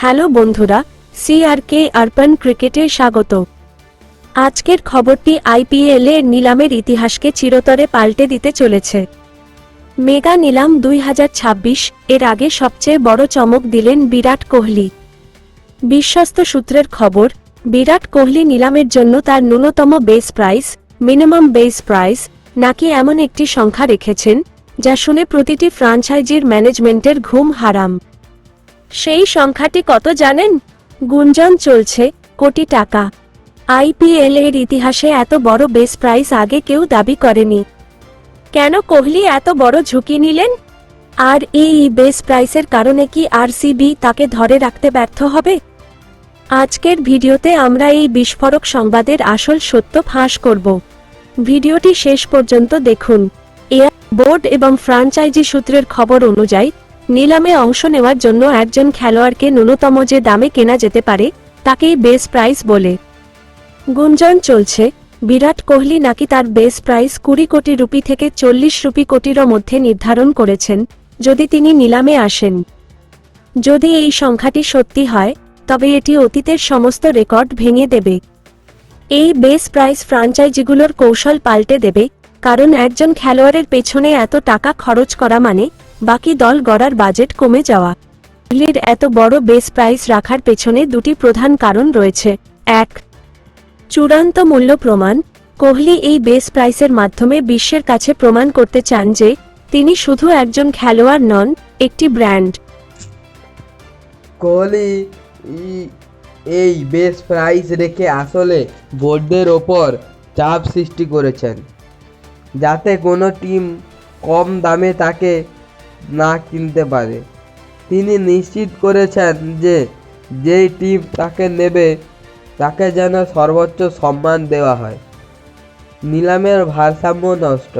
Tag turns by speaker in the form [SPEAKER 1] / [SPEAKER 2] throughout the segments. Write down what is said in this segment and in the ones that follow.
[SPEAKER 1] Hello বন্ধুরা সিআরকে urban ক্রিকেটে স্বাগত। আজকের খবরটি আইপিএল এর নিলামের ইতিহাসকে চিরতরে পাল্টে দিতে চলেছে। মেগা নিলাম দুই হাজার ছাব্বিশ এর আগে সবচেয়ে বড় চমক দিলেন বিরাট কোহলি। বিশ্বস্ত সূত্রের খবর, বিরাট কোহলি নিলামের জন্য তার ন্যূনতম base price minimum base price নাকি এমন একটি সংখ্যা রেখেছেন, যা শুনে প্রতিটি ফ্রাঞ্চাইজির ম্যানেজমেন্টের ঘুম হারাম। সেই সংখ্যাটি কত জানেন? গুঞ্জন চলছে, কোটি টাকা। আইপিএল এর ইতিহাসে এত বড় বেস প্রাইস আগে কেউ দাবি করেনি। কেন কোহলি এত বড় ঝুঁকি নিলেন? আর এই বেস প্রাইসের কারণে কি আরসিবি তাকে ধরে রাখতে ব্যর্থ হবে? আজকের ভিডিওতে আমরা এই বিস্ফোরক সংবাদের আসল সত্য ফাঁস করব। ভিডিওটি শেষ পর্যন্ত দেখুন। এয়ার বোর্ড এবং ফ্রাঞ্চাইজি সূত্রের খবর অনুযায়ী নিলামে অংশ নেওয়ার জন্য একজন খেলোয়াড়কে ন্যূনতম যে দামে কেনা যেতে পারে, তাকেই বেস প্রাইস বলে। গুঞ্জন চলছে, বিরাট কোহলি নাকি তার বেস প্রাইস কুড়ি কোটি রুপি থেকে চল্লিশ রুপি কোটিরও মধ্যে নির্ধারণ করেছেন, যদি তিনি নিলামে আসেন। যদি এই সংখ্যাটি সত্যি হয়, তবে এটি অতীতের সমস্ত রেকর্ড ভেঙে দেবে। এই বেস প্রাইস ফ্রাঞ্চাইজিগুলোর কৌশল পাল্টে দেবে, কারণ একজন খেলোয়াড়ের পেছনে এত টাকা খরচ করা মানে বাকি দল গড়ার বাজেট কমে যাওয়া। কোহলির এত বড় বেস প্রাইস রাখার পেছনে দুটি প্রধান কারণ রয়েছে। এক, চূড়ান্ত মূল্য প্রমাণ। কোহলি এই বেস প্রাইসের মাধ্যমে বিশ্বের কাছে প্রমাণ করতে চান যে, তিনি শুধু একজন খেলোয়াড় নন, একটি ব্র্যান্ড
[SPEAKER 2] কোহলি এই বেস প্রাইস রেখে আসলে বোর্ডের ওপর চাপ সৃষ্টি করেছেন। যাতে কোনো টিম কম দামে তাকে না কিনতে পারে। তিনি নিশ্চিত করেছেন যে যেই টিম তাকে নেবে, তাকে যেন সর্বোচ্চ সম্মান দেওয়া হয়। নিলামের ভারসাম্য নষ্ট।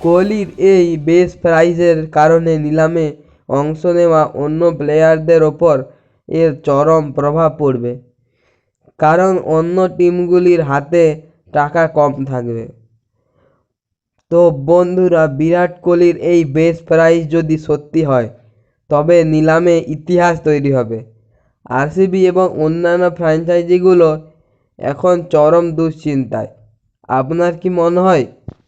[SPEAKER 2] কোহলির এই বেস প্রাইজের কারণে নিলামে অংশ নেওয়া অন্য প্লেয়ারদের ওপর এর চরম প্রভাব পড়বে। কারণ অন্য টিমগুলির হাতে টাকা কম থাকবে। তো বন্ধুরা, বিরাট কোহলির এই বেস প্রাইজ যদি সত্যি হয়, তবে নিলামে ইতিহাস তৈরি হবে। আরসিবি এবং অন্যান্য ফ্র্যাঞ্চাইজিগুলো এখন চরম দুশ্চিন্তায়। আপনার কি মনে হয়,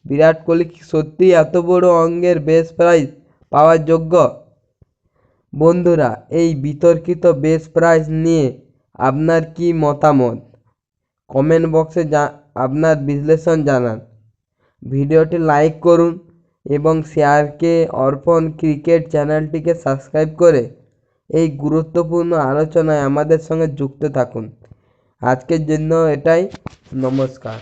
[SPEAKER 2] বিরাট কোহলি কি সত্যিই এত বড় অঙ্গের বেস প্রাইজ পাওয়ার যোগ্য? বন্ধুরা, এই বিতর্কিত বেস প্রাইজ নিয়ে আপনার কি মতামত? কমেন্ট বক্সে আপনার বিশ্লেষণ জানান। ভিডিওটি লাইক করুন এবং শেয়ারকে অর্পণ ক্রিকেট চ্যানেলটিকে সাবস্ক্রাইব করে এই গুরুত্বপূর্ণ আলোচনায় আমাদের সঙ্গে যুক্ত থাকুন। আজকের জন্য এটাই। নমস্কার।